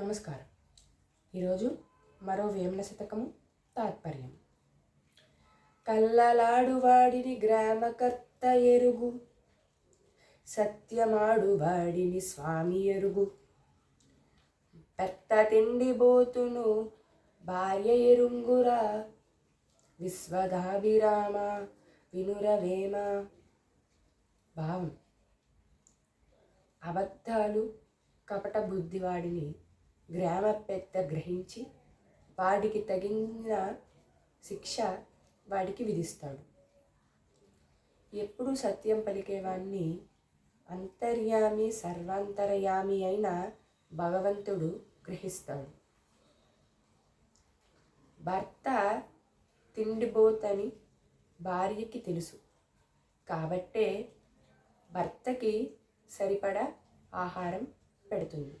నమస్కారం. ఈరోజు మరో వేమన శతకము తాత్పర్యం. కల్లలాడువాడిని గ్రామకర్త ఎరుగు సత్యమాడువాడిని స్వామి ఎరుగు. పెత్త తిండి బోతును భార్య ఎరుంగురా విశ్వధాభిరామ వినురవేమ. భావం. అబద్ధాలు కపట బుద్ధివాడిని గ్రామ పెద్ద గ్రహించి వాడికి తగిన శిక్ష వాడికి విధిస్తాడు. ఎప్పుడు సత్యం పలికేవాణ్ణి అంతర్యామి సర్వాంతర్యామి అయిన భగవంతుడు గ్రహిస్తాడు. భర్త తిండిబోతని భార్యకి తెలుసు. కాబట్టే భర్తకి సరిపడా ఆహారం పెడుతుంది.